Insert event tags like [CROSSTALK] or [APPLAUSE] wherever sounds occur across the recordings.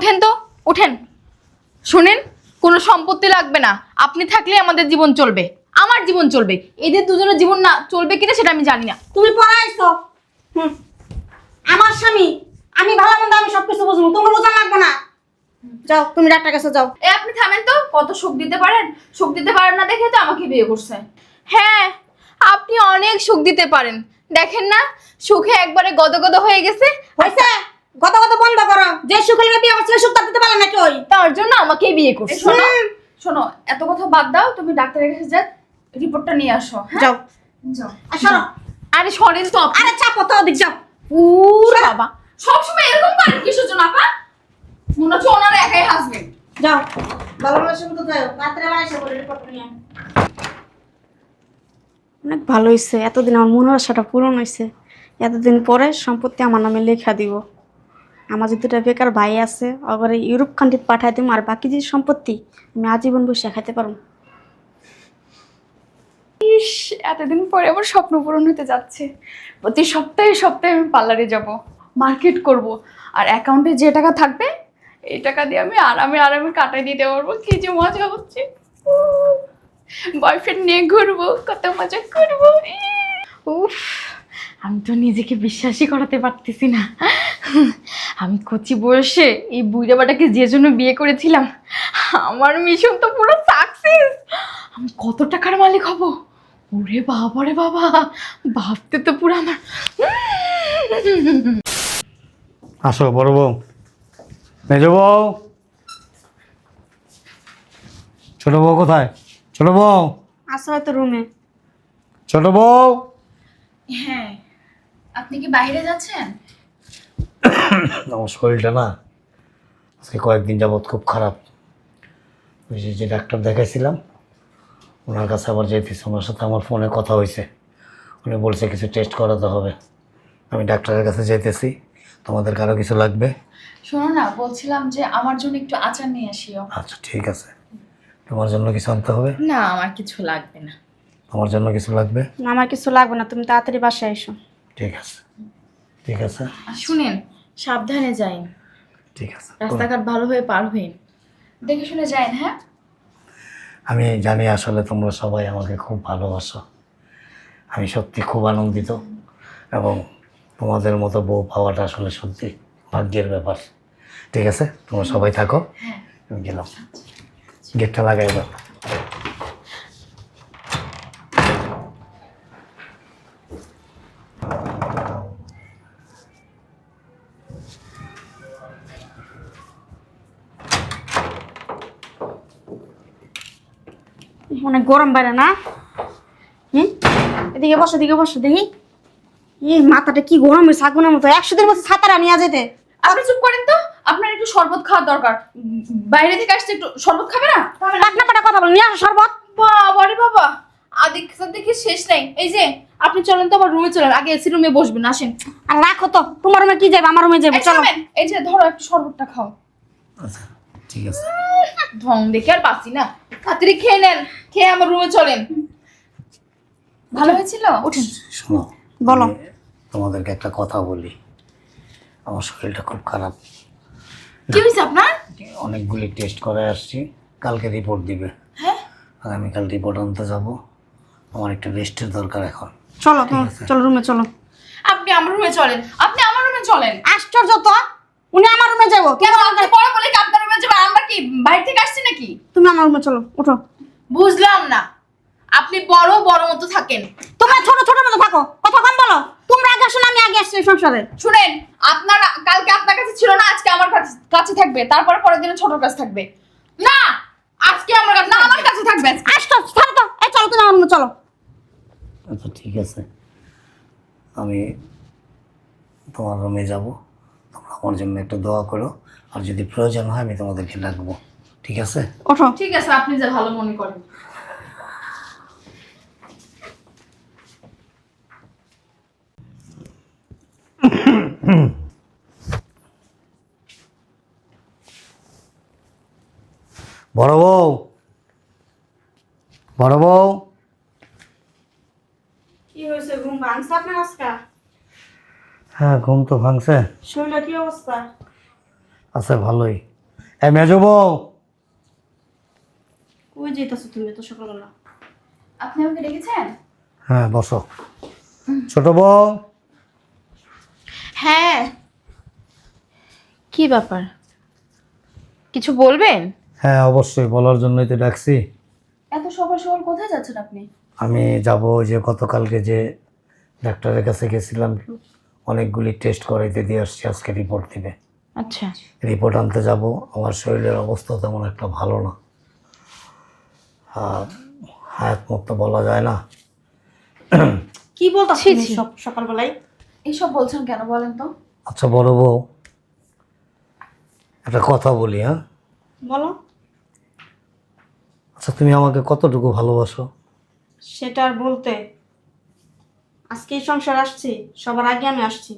ওঠেন তো ওঠেন। শুনেন কোনো সম্পত্তি লাগবে না। আপনি থাকলে আমাদের জীবন চলবে। আমার জীবন চলবে। এদের দুজনের জীবন না চলবে কিনা সেটা আমি জানি না। তুমি পড়াইছো? হুম। আমার স্বামী আমি ভালো মন্দ আমি সবকিছু বুঝব। তোমার বোঝা লাগবে না? যাও তুমি ডাক্তার কাছে যাও। এ আপনি থামেন তো। কত সুখ দিতে পারেন? সুখ দিতে পারেন না দেখে তো আমাকে বিয়ে করছে। হ্যাঁ আপনি অনেক সুখ দিতে পারেন। দেখেন না সুখে একবারে গদগদ হয়ে গেছে। হয়েছে? কত কত বন্ধ করো। যে সুখ লেগে বিয়ে করছিলে সুখ দিতে পারলে নাকি ওই? তার জন্য আমাকে বিয়ে করছে। শোনো শোনো এত কথা বাদ দাও তুমি ডাক্তারের কাছে যা রিপোর্টটা নিয়ে আসো হ্যাঁ? যাও। যাও। আর সরো আরে সরেন তো আরে চাপো তো ওদিক যাও। পুরো বাবা। সবসময় এরকম করেন কিসের জন্য আপা? মনে হচ্ছে ওনার একাই হাসবেন যাও। ভালো মন্দ শুনতে তো যাও রাত্রে আবার এসে বলে রিপোর্ট নিয়ে। অনেক ভালো হয়েছে এতদিন আমার মনের আশাটা পূরণ হয়েছে এতদিন পরে সম্পত্তি আমার নামে লেখা দিব। আমার যে দুটা বেকার ভাই আছে অগরে ইউরোপ কান্ট্রিতে পাঠাই দিব আর বাকি যে সম্পত্তি আমি আজীবন বসে খাইতে পারব। ইস, এতদিন পরে আমার স্বপ্ন পূরণ হতে যাচ্ছে। প্রতি সপ্তাহে সপ্তাহে আমি পার্লারে যাব, মার্কেট করব, আর অ্যাকাউন্টে যে টাকা থাকবে, এই টাকা দিয়ে আমি আরামে আরামে কাটাই দিতে পারব। কি যে মজা হচ্ছে। বয়ফ্রেন্ড নিয়ে ঘুরবো, কত মজা করব। উফ, আমি তো নিজেকে বিশ্বাসই করাতে পারতেছি না। আমি কচি বয়সে এই বুড়া বাটাকে যে জন্য বিয়ে করেছিলাম আমার মিশন তো পুরো সাকসেস আমি কত টাকার মালিক হব? ওরে বাবা রে বাবা ভাবতে তো পুরো আমার আসো বড় বউ। মেজ বউ। ছোট বউ কোথায়? ছোট বউ। আসো হয়তো রুমে ছোট বউ। হ্যাঁ আপনি কি বাইরে যাচ্ছেন? আমার শরীরটা না আজকে কয়েকদিন যাবৎ খুব খারাপ। ওই যে যে ডাক্তার দেখাইছিলাম ওনার কাছে আবার যেতেছি ওনার সাথে আমার ফোনে কথা হয়েছে উনি বলছে কিছু টেস্ট করাতে হবে। আমি ডাক্তারের কাছে যেতেছি তোমাদের কারও কিছু লাগবে? শোনো না বলছিলাম যে আমার জন্য একটু আচার নিয়ে আসিও। আচ্ছা ঠিক আছে। তোমার জন্য কিছু আনতে হবে? না আমার কিছু লাগবে না। আমার জন্য কিছু লাগবে? না, আমার কিছু লাগবে না তুমি তাড়াতাড়ি বাসায় এসো। ঠিক আছে। ঠিক আছে। আর শুনেন সাবধানে যাইন ঠিক আছে রাস্তাঘাট ভালোভাবে পার হইন দেখে শুনে যাইন হ্যাঁ? আমি জানি আসলে তোমরা সবাই আমাকে খুব ভালোবাসো। আমি সত্যি খুব আনন্দিত এবং তোমাদের মতো বউ পাওয়াটা আসলে সত্যি ভাগ্যের ব্যাপার। ঠিক আছে তোমরা সবাই থাকো। হ্যাঁ। আমি গেলাম। গেটটা লাগাই দাও। অনেক গরম বাইরে না? হুম? এদিকে বসো এদিকে বসো দেখি। এই মাথাটা কি গরম হয়েছে আগুনের মতো। একশো দিন বছর ছাতারা নিয়ে যেতে আপনি চুপ করেন তো। আপনার একটু শরবত খাওয়ার দরকার। বাইরে থেকে আসছে একটু শরবত খাবে না? পাটনা পাটা কথা বলো নিয়ে আসো শরবত। বাবা রে বাবা। আদিক দেখি শেষ নাই। এই যে আপনি চলেন তো আমার রুমে চলেন। আগে এসি রুমে বসবেন আসেন। আর রাখো তো তোমার রুমে কি যাবে আমার রুমে যাবে এই চলো। এই যে ধরো একটু শরবতটা খাও। আচ্ছা ঠিক আছে। ঢং দেখে আর পাচ্ছি না। তাড়াতাড়ি খেয়ে নেন। খেয়ে আমার রুমে চলেন। ভালো হয়েছিল? উঠেন। শোনো বলো। তোমাদেরকে একটা কথা বলি। আমার শরীরটা খুব খারাপ। কি হয়েছে আপনার? অনেকগুলি টেস্ট করে আসছি। কালকে রিপোর্ট দিবে। হ্যাঁ? আগামীকাল রিপোর্ট আনতে যাব। আমার একটু রেস্টের দরকার এখন। চলো তোমার চলো রুমে চলো। আপনি আমার রুমে চলেন। আপনি আমার রুমে চলেন। আশ্চর্য তো! উনি আমার রুমে যাব কেন আপনি বড় বলে কি আপনার রুমে যাবেন আমরা কি বাইরে থেকে আসছি নাকি? তুমি আমার রুমে চলো উঠো। বুঝলাম না। আপনি বড় বড় মতো থাকেন। তোমরা ছোট ছোট মতো থাকো কথা কম বলো। তোমরা আগে আসো না আমি আগে আসছি সংসারে। শুনেন আপনার কালকে আপনার কাছে ছিল না আজকে আমার কাছে কাছে থাকবে। তারপরে পরের দিনে ছোট কাছে থাকবে। না আজকে আমার কাছে না আমার কাছে থাকবে। আশ্চর্য থাকো তো। এই চলো তুমি আমার রুমে চলো। আচ্ছা ঠিক আছে। আমি তোমার রুমে যাব। তোমরা আমার জন্য একটু দোয়া করো। আর যদি প্রয়োজন হয় আমি তোমাদেরকে ডাকবো। ঠিক আছে? ওঠো। ঠিক আছে আপনি যা ভালো মনে করেন। বড় বউ। বড় বউ। কি হয়েছে ঘুম ভাঙছে আপনার আজকা? হ্যাঁ ঘুম তো ভাঙছে। শরীরের কি অবস্থা? আছে ভালোই। এই মেজো বউ। কই যেতেছো তুমি তো সকালবেলা? আপনি আমাকে ডেকেছেন? হ্যাঁ বসো। ছোট বউ। হ্যাঁ। কি ব্যাপার? কিছু বলবেন? হ্যাঁ অবশ্যই বলার জন্যই তো ডাকছি। এত সকাল সকাল কোথায় যাচ্ছেন আপনি? আমি যাব যে গতকালকে যে ডাক্তারের কাছে গেছিলাম অনেকগুলি টেস্ট করাইতে দিয়ে আসছি আজকে রিপোর্ট দিবে। আচ্ছা। রিপোর্ট আনতে যাব। আমার শরীরের অবস্থা তেমন একটা ভালো না। হায়াত মুক্ত বলা যায় না। কি বলতো ছি, ছি। সব সকালবেলায়? এইসব বলছেন কেন বলেন তো? আচ্ছা বড় বউ। একটা কথা বলি হ্যাঁ? বলো। আচ্ছা তুমি আমাকে কতটুকু ভালোবাসো? সেটা আর বলতে। আজকে এই সংসার আসছি সবার আগে আমি আসছি।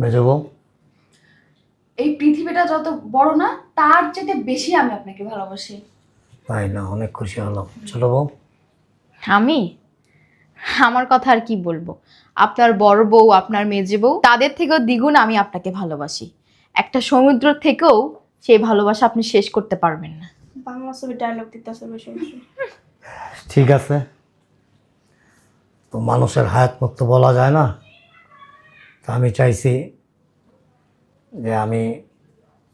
মেজো বউ। এই পৃথিবীটা যত বড় না তার চেয়ে বেশি আমি আপনাকে ভালোবাসি। তাই না? অনেক খুশি হলাম। চলো বউ। আমি? আমার কথা আর কি বলব? আপনার বড় বউ আপনার মেজে বউ তাদের থেকেও দ্বিগুণ আমি আপনাকে ভালোবাসি। একটা সমুদ্র থেকেও সেই ভালোবাসা আপনি শেষ করতে পারবেন না। বাংলা ছবি ডায়লগ দিতেছে বেশি বেশি। ঠিক আছে। তো মানুষের হায়াত মুক্ত বলা যায় না? তো আমি চাইছি যে আমি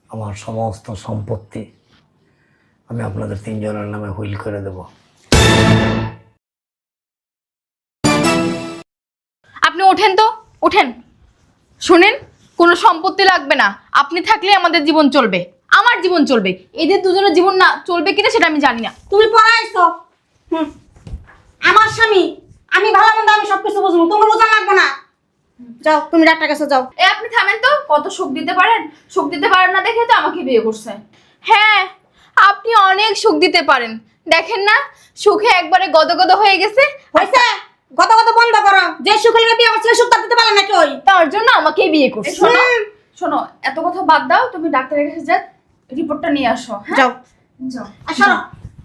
আমার সমস্ত সম্পত্তি আমি আপনাদের তিনজনের নামে হুইল করে দেব। আপনি ওঠেন তো ওঠেন। শুনেন কোনো সম্পত্তি লাগবে না। আপনি থাকলে আমাদের জীবন চলবে। আমার জীবন চলবে। এদের দুজনের জীবন না চলবে কিনা সেটা আমি জানি না। তুমি পড়াইছো হুম। আমার স্বামী আমি ভালো মন্দ আমি সবকিছু বুঝব। তোমার বোঝা লাগবে না। যাও তুমি ডাক্তার কাছে যাও। এ আপনি থামেন তো। কত সুখ দিতে পারেন? সুখ দিতে পারেন না দেখে তো আমাকে বিয়ে করছেন হ্যাঁ আপনি অনেক সুখ দিতে পারেন। দেখেন না সুখে একবারে গদগদ হয়ে গেছে। হয়েছে? গত গত বন্ধ করো। যে সুখ লেগে বিয়ে করছে সুখ দিতে পারলে না ওই? তার জন্য আমাকে বিয়ে করছে। শোনো শোনো এত কথা বাদ দাও তুমি ডাক্তারের কাছে যা রিপোর্টটা নিয়ে আসো হ্যাঁ? যাও। যাও। আর সরো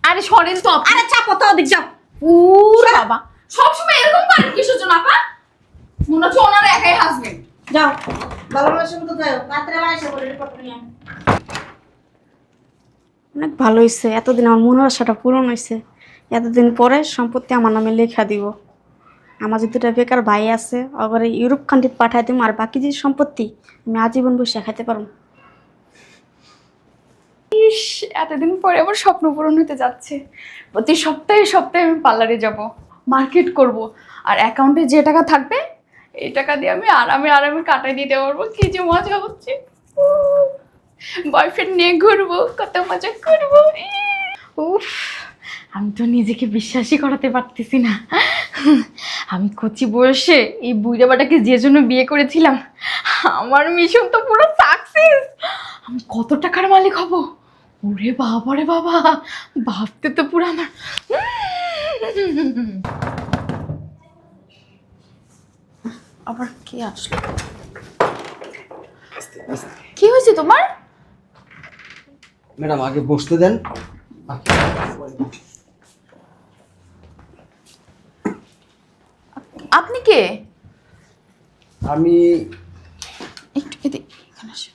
আরে সরেন তো আরে চাপো তো ওদিক যাও। উর বাবা। সবসময় এরকম করেন কিসের জন্য আপা? মনে হচ্ছে ওনার একাই হাজবেন্ড যাও। ভালো ভালো শুনতে যাও। রাত্রে আবার এসে বলে রিপোর্ট নিয়ে। অনেক ভালো হয়েছে এতদিন আমার মনের আশাটা পূরণ হয়েছে এতদিন পরে সম্পত্তি আমার নামে লেখা দিব। আমার যে দুটা বেকার ভাই আছে অগরে ইউরোপ কান্ট্রিত পাঠাই দিব আর বাকি যে সম্পত্তি আমি আজীবন বসে খাইতে পারব। ইস, এতদিন পরে আমার স্বপ্ন পূরণ হতে যাচ্ছে। প্রতি সপ্তাহে সপ্তাহে আমি পার্লারে যাব, মার্কেট করব। আর অ্যাকাউন্টে যে টাকা থাকবে, এই টাকা দিয়ে আমি আরামে আরামে কাটাই দিতে পারব। কি যে মজা হচ্ছে। বয়ফ্রেন্ড নিয়ে ঘুরবো, কত মজা করব। উফ, আমি তো নিজেকে বিশ্বাসই করাতে পারতেছি না। আমি কচি বয়সে এই বুড়াবাটাকে যে জন্য বিয়ে করেছিলাম, আমার মিশন তো পুরো সাকসেস আমি কত টাকার মালিক হব? ওরে বাবা রে বাবা, ভাবতে তো পুরো আমার আবার কে আসলো? কি হয়েছে তোমার? ম্যাডাম আগে বসতে দেন। আপনি কে? আমি একটু এদিকে, এখানে আসো।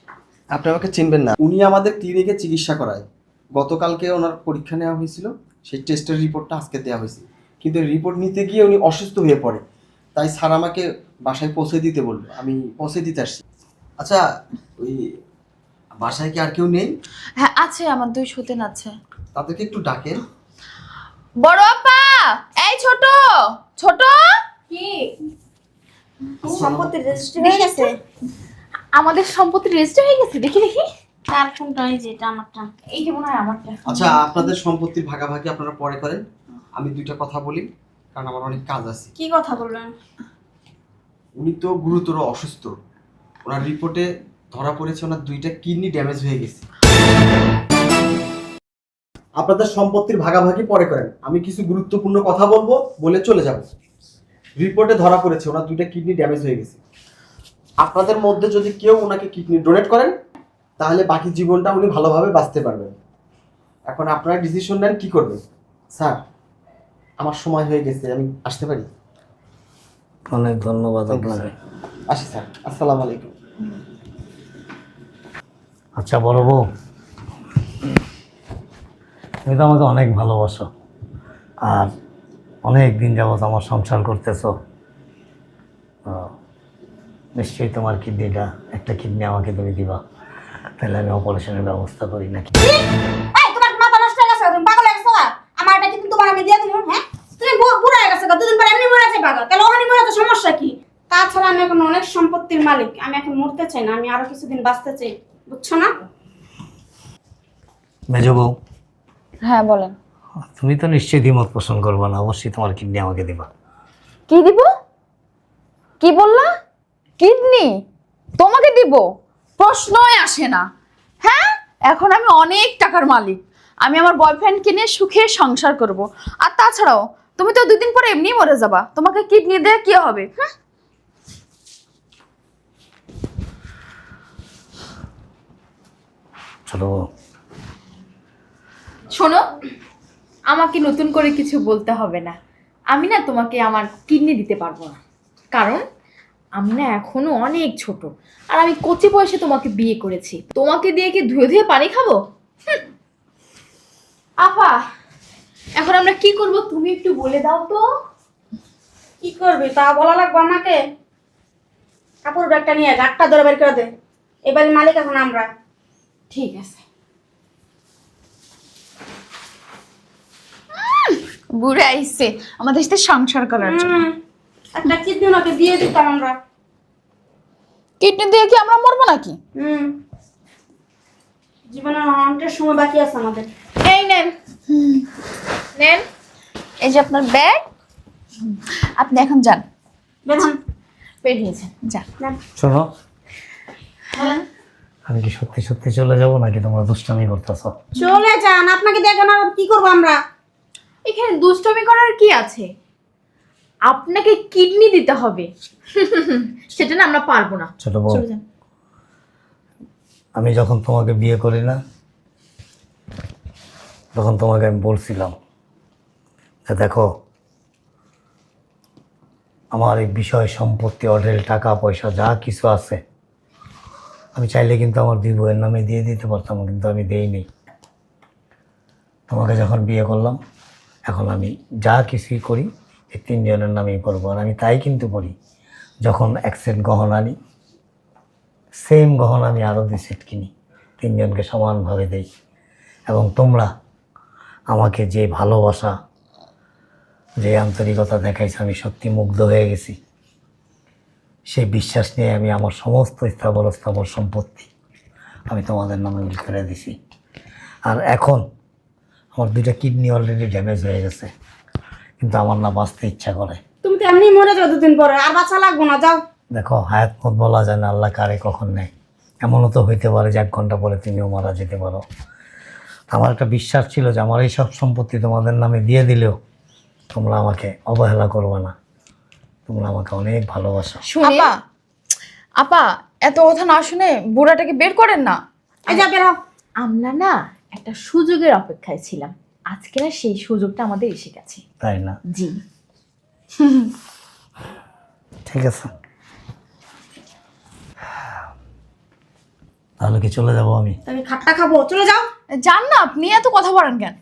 আপনি আমাকে চিনবেন না। উনি আমাদের ক্লিনিকে চিকিৎসা করায়। গতকালকে ওনার পরীক্ষা নেওয়া হয়েছিল। সেই টেস্টের রিপোর্টটা আজকে দেওয়া হয়েছে। কিন্তু রিপোর্ট নিতে গিয়ে উনি অসুস্থ হয়ে পড়ে। তাই স্যার আমাকে বাসায় পৌঁছে দিতে বলল। আমি পৌঁছে দিতে আসছি। আচ্ছা ওই বাসায় কি আর কেউ নেই? হ্যাঁ আছে আমার দুই সতেন আছে। তাদেরকে একটু ডাকেন। বড় আপা! এই ছোট! ছোট! কি? সম্পত্তি রেজিস্ট্রি হয়ে গেছে? আমাদের সম্পত্তি রেজিস্টার হয়ে গেছে? দেখি দেখি। কার কোনটা এই যে এটা আমারটা? এইটা মনে হয় আমারটা। আচ্ছা আপনাদের সম্পত্তির ভাগাভাগি আপনারা পরে করেন। আমি দুইটা কথা বলি কারণ আমার অনেক কাজ আছে। কি কথা বললেন? উনি তো গুরুতর অসুস্থ। ওনার রিপোর্টে ধরা পড়েছে ওনার দুইটা কিডনি ড্যামেজ হয়ে গেছে। আপনাদের সম্পত্তির ভাগাভাগি পরে করেন। আমি কিছু গুরুত্বপূর্ণ কথা বলব বলে চলে যাব। রিপোর্টে ধরা পড়েছে ওনার দুইটা কিডনি ড্যামেজ হয়ে গেছে। আপনাদের মধ্যে যদি কেউ ওনাকে কিডনি ডোনেট করেন তাহলে বাকি জীবনটা উনি ভালোভাবে বাঁচতে পারবেন। এখন আপনারা ডিসিশন নেন কি করবেন। স্যার আমার সময় হয়ে গেছে আমি আসতে পারি? অনেক ধন্যবাদ আপনাকে। আসি স্যার। আসসালামু আলাইকুম। আচ্ছা বড় বউ। তুমি তো আমাকে অনেক ভালোবাসো। আর অনেক দিন যাবত আমার সংসার করতেছো। নিশ্চয়ই তোমার কিডনিটা, একটা কিডনি আমাকে তুমি দিবা। তাহলে আমি অপারেশনের ব্যবস্থা করি নাকি? তোমার আমার এটা কিন্তু তোমার হ্যাঁ? তুমি দুদিন পরে এমনি মরে। তাহলে সমস্যা কি? তাছাড়া আমি এখন অনেক সম্পত্তির মালিক, আমি এখন মরতে চাই না, আমি আরও কিছুদিন বাঁচতে চাই। বুঝছ না? মেজ বউ। হ্যাঁ বলেন। তুমি তো নিশ্চয়ই দ্বিমত পোষণ করবে না অবশ্যই তোমার কিডনি আমাকে দিবা। কি দিব? কি বললা? কিডনি? তোমাকে দিব? প্রশ্নই আসে না। হ্যাঁ? এখন আমি অনেক টাকার মালিক। আমি আমার বয়ফ্রেন্ডকে নিয়ে সুখে সংসার করব। আর তাছাড়াও তুমি তো দুদিন পরে এমনি মরে যাবা। তোমাকে কিডনি দিয়ে কি হবে? হ্যাঁ? চলো শোনো আমাকে নতুন করে কিছু বলতে হবে না। আমি না তোমাকে আমার কিডনি দিতে পারব না। কারণ আমি না এখনও অনেক ছোট আর আমি কচি বয়সে তোমাকে বিয়ে করেছি। তোমাকে দিয়ে কি ধুয়ে ধুয়ে পানি খাব। আপা এখন আমরা কি করব তুমি একটু বলে দাও তো। কি করবে? তা বলা লাগবে আমাকে। কাপড় ব্যাগটা নিয়ে গাটটা ধরে বের করে দে। এবারে মালিক এখন আমরা। ঠিক আছে। বুড়ে আইসে আমাদের সাথে সংসার করার জন্য। হুম, একটা কিডনি ওনাকে দিয়ে দিতাম আমরা। কিডনি দিয়ে কি আমরা মরবো নাকি? হুম। জীবনের অনেকটা সময় বাকি আছে আমাদের। এই নেন। নেন। এই যে আপনার ব্যাগ। আপনি এখন যান। বেতন বেরিয়েছেন যান। শোনো। আমি কি সত্যি সত্যি চলে যাব নাকি তোমরা দুষ্টামি করতেছো? চলে যান আপনাকে দেখেন আর কি করব আমরা? এখানে দুষ্টমি করার কি আছে? আপনাকে কিডনি দিতে হবে। [LAUGHS] সেটা না আমরা পারব না। ছোট বউ চলে যান। আমি যখন তোমাকে বিয়ে করি না তখন তোমাকে আমি বলছিলাম যে দেখো আমার এই বিষয় সম্পত্তি অঢেল টাকা পয়সা যা কিছু আছে আমি চাইলে কিন্তু আমার দুই বউয়ের নামে দিয়ে দিতে পারতাম, কিন্তু আমি দেইনি। তোমাকে যখন বিয়ে করলাম, এখন আমি যা কিছুই করি, এই তিনজনের নামেই করব। আর আমি তাই কিন্তু করি, যখন এক সেট গহনা নিই সেম গহনা আমি আরও দুই সেট কিনি, তিনজনকে সমানভাবে দেই। এবং তোমরা আমাকে যে ভালোবাসা, যে আন্তরিকতা দেখাইছে, আমি সত্যি মুগ্ধ হয়ে গেছি। সেই বিশ্বাস নিয়ে আমি আমার সমস্ত স্থাবর স্থাবর সম্পত্তি আমি তোমাদের নামে উল্লেখ করে দিছি। আর এখন আমার দুইটা কিডনি অলরেডি ড্যামেজ হয়ে গেছে কিন্তু আমার না বাঁচতে ইচ্ছা করে। তুমি তো এমনি মরে যাও দুদিন পরে আর বাচ্চা লাগবো না যাও। দেখো হায়াত মত বলা যায় না আল্লাহ কারে কখন নেয়। এমনও তো হইতে পারে যে এক ঘণ্টা পরে তুমিও মারা যেতে পারো। আমার একটা বিশ্বাস ছিল যে আমার এই সব সম্পত্তি তোমাদের নামে দিয়ে দিলেও তোমরা আমাকে অবহেলা করবে না। তোমরা আমাকে অনেক ভালোবাসো। আপা আপা এত কথা না শুনে বুড়াটাকে বের করেন না। এই যা বের আমরা না একটা সুযোগের অপেক্ষায় ছিলাম। আজকে না সেই সুযোগটা আমাদের এসে গেছে। তাই না? জি। ঠিক আছে। তাহলে কি চলে যাব আমি? তুমি খাট্টা খাব। চলে যাও। জান না আপনি এত কথা বলেন কেন?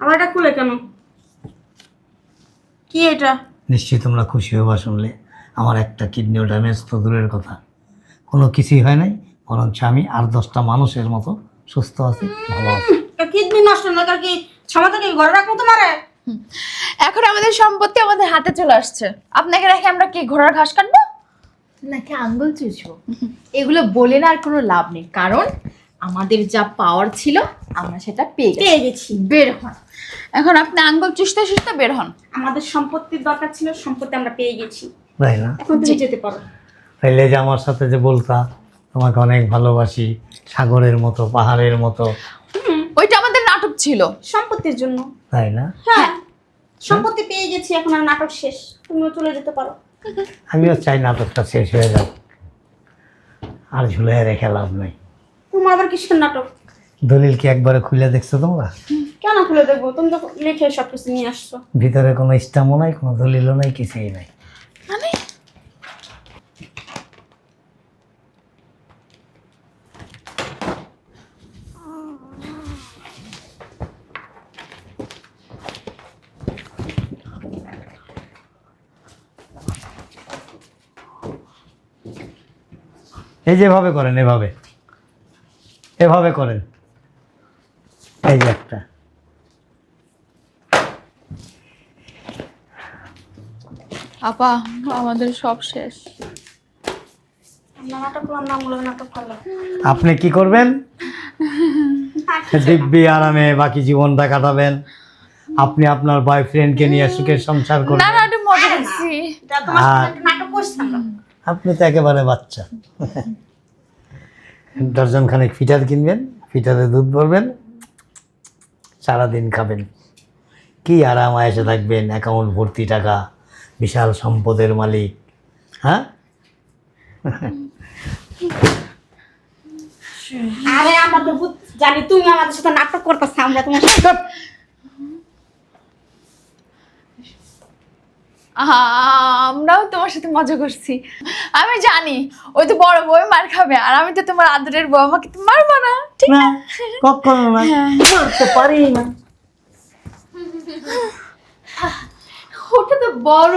আমার এটা খুলে কেন? কি এটা? নিশ্চয়ই তোমরা খুশি হবা শুনলে আমার একটা কিডনিও ড্যামেজ তো দূরের কথা। কোনো কিছুই হয় নাই বরঞ্চ আমি আর দশটা মানুষের মতো সুস্থ আছি ভালো আছি। কিডনি নষ্ট না কার কি সময় থেকে ঘরে রাখব তোমারে? এখন আমাদের সম্পত্তি আমাদের হাতে চলে আসছে। আপনাকে রেখে আমরা কি ঘোড়ার ঘাস কাটবো? নাকি আঙ্গুল চুষবো? এগুলো বলে না আর কোনো লাভ নেই। কারণ আমাদের যা পাওয়ার ছিল আমরা সেটা পেয়ে গেছি। পেয়ে গেছি। বের হন। এখন আপনি আঙ্গুল চুষতে চুষতে বের হন। আমাদের সম্পত্তির দরকার ছিল সম্পত্তি আমরা পেয়ে গেছি। তাই না? এখন তুমি যেতে পারো। তাইলে যে আমার সাথে যে বলতা তোমাকে অনেক ভালোবাসি সাগরের মতো পাহাড়ের মতো। ওইটা আমাদের নাটক ছিল। সম্পত্তির জন্য। তাই না? হ্যাঁ সম্পত্তি পেয়ে গেছি এখন আর নাটক শেষ। তুমিও চলে যেতে পারো। আমিও চাই নাটকটা শেষ হয়ে যাক। আর ঝুলে রেখে লাভ নাই। তোমার আবার কিসের নাটক? দলিল কি একবারে খুলে দেখছ তোমরা? কেন খুলে দেখব? তুমি তো লিখে সব কিছু নিয়ে আসছো। ভিতরে কোনো স্টামও নাই কোনো দলিলও নাই কিছুই নাই। মানে এই যেভাবে করেন এভাবে। এভাবে করেন এই যে একটা। আপা আমাদের সব শেষ। আপনি কি করবেন? দিব্যি আরামে বাকি জীবনটা কাটাবেন। আপনি আপনার বয়ফ্রেন্ডকে নিয়ে সুখের সংসার করবেন। না একটু মজা করছি। এটা তোমার সাথে আর- একটা নাটক করছি আপনি তো একেবারে বাচ্চা। দর্জন খানেক ফিটার কিনবেন, ফিটারে দুধ ভরবেন, সারাদিন খাবেন। কি আরাম আয়েসে থাকবেন অ্যাকাউন্ট ভর্তি টাকা, বিশাল সম্পদের মালিক হ্যাঁ? আরে আমরা তো জানি তুমি আমাদের সাথে নাটক করতেছ, আমরা তোমার আমরাও তোমার সাথে মজা করছি। আমি জানি ওই তো বড় বউ মার খাবে আর আমি তো তোমার আদরের বউ আমাকে তো মারবো না ঠিক না কখনো না মারতে পারি না। ওটা তো বড়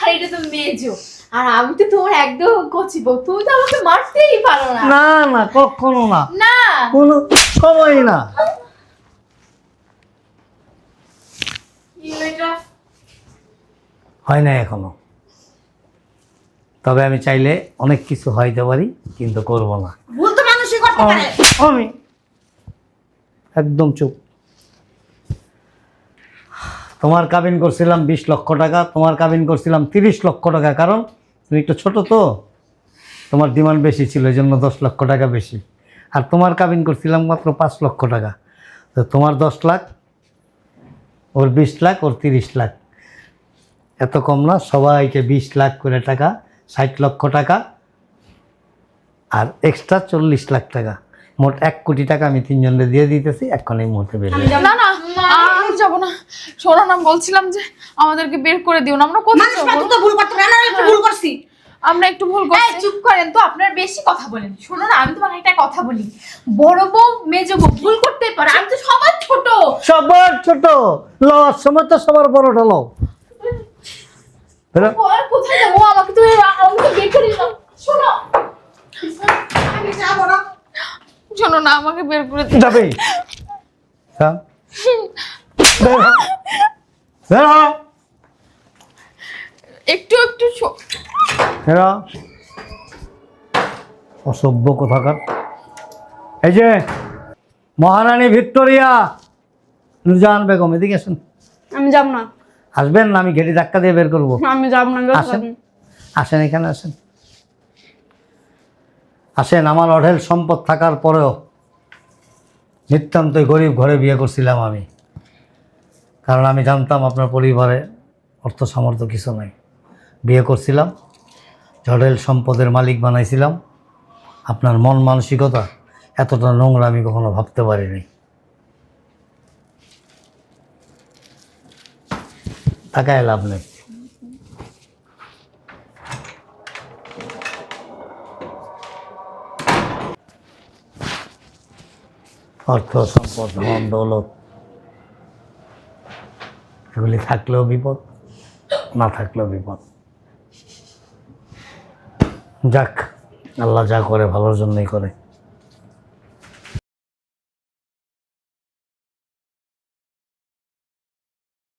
আর এটা তো মেজো আর আমি তো তোমার একদম কচি বউ তুমি তো আমাকে মারতেই পারো না। না না কখনো না। না। কোনো সময় না। হয় না এখনও। তবে আমি চাইলে অনেক কিছু হইতে পারি কিন্তু করব না। আমি একদম চুপ। তোমার কাবিন করছিলাম বিশ লক্ষ টাকা তোমার কাবিন করছিলাম তিরিশ লক্ষ টাকা। কারণ তুমি একটু ছোট তো তোমার ডিমান্ড বেশি ছিল এই জন্য দশ লক্ষ টাকা বেশি। আর তোমার কাবিন করছিলাম মাত্র পাঁচ লক্ষ টাকা। তো তোমার দশ লাখ ওর বিশ লাখ ওর তিরিশ লাখ। এত কম না সবাইকে বিশ লাখ করে টাকা ষাট লক্ষ টাকা আর এক্সট্রা চল্লিশ লাখ টাকা। মোট এক কোটি টাকা আমি তিনজনকে দিয়ে দিতেছি এখন এই মুহূর্তে বের হয়ে না না আমি যাব না। শোনো না বলছিলাম যে আমাদেরকে বের করে দিও না। আমরা কোথায় মানুষ যাব? তো ভুল করতে আমরা একটু ভুল করছি। আমরা একটু ভুল করছি। চুপ করেন তো আপনার বেশি কথা বলেন। শোনো না আমি তোমাকে একটা কথা বলি। বড় বউ মেজো বউ ভুল করতে পারে। আমি তো সবার ছোট। সবার ছোট। লওয়ার সময় তো সবার বড়টা লও। কোথায় যাব? আমাকে তো আমাকে তো বের করে দাও। শোনো। আমি যাব না। শোনো না আমাকে বের করে দিও। যাবে। যা। বের হ। বের হ। একটু একটু অসভ্য কোথাকার। এই যে মহারানী ভিক্টোরিয়া নুরজাহান বেগম এদিকে আসেন। আমি যাব না। আসবেন না আমি ঘেটি ধাক্কা দিয়ে বের করব। আমি যাব না আসেন। আসেন এখানে আসেন। আসেন আমার অঢেল সম্পদ থাকার পরেও নিতান্তই গরিব ঘরে বিয়ে করছিলাম আমি। কারণ আমি জানতাম আপনার পরিবারে অর্থ সামর্থ্য কিছু নাই। বিয়ে করছিলাম জডেল সম্পদের মালিক বানাইছিলাম। আপনার মন মানসিকতা এতটা নোংরা আমি কখনো ভাবতে পারিনি। তাকায় লাভ নেই। অর্থ, সম্পদ, ধন, দৌলত, এগুলি থাকলেও বিপদ, না থাকলেও বিপদ। যাক, আল্লাহ যা করে ভালোর জন্যই করে।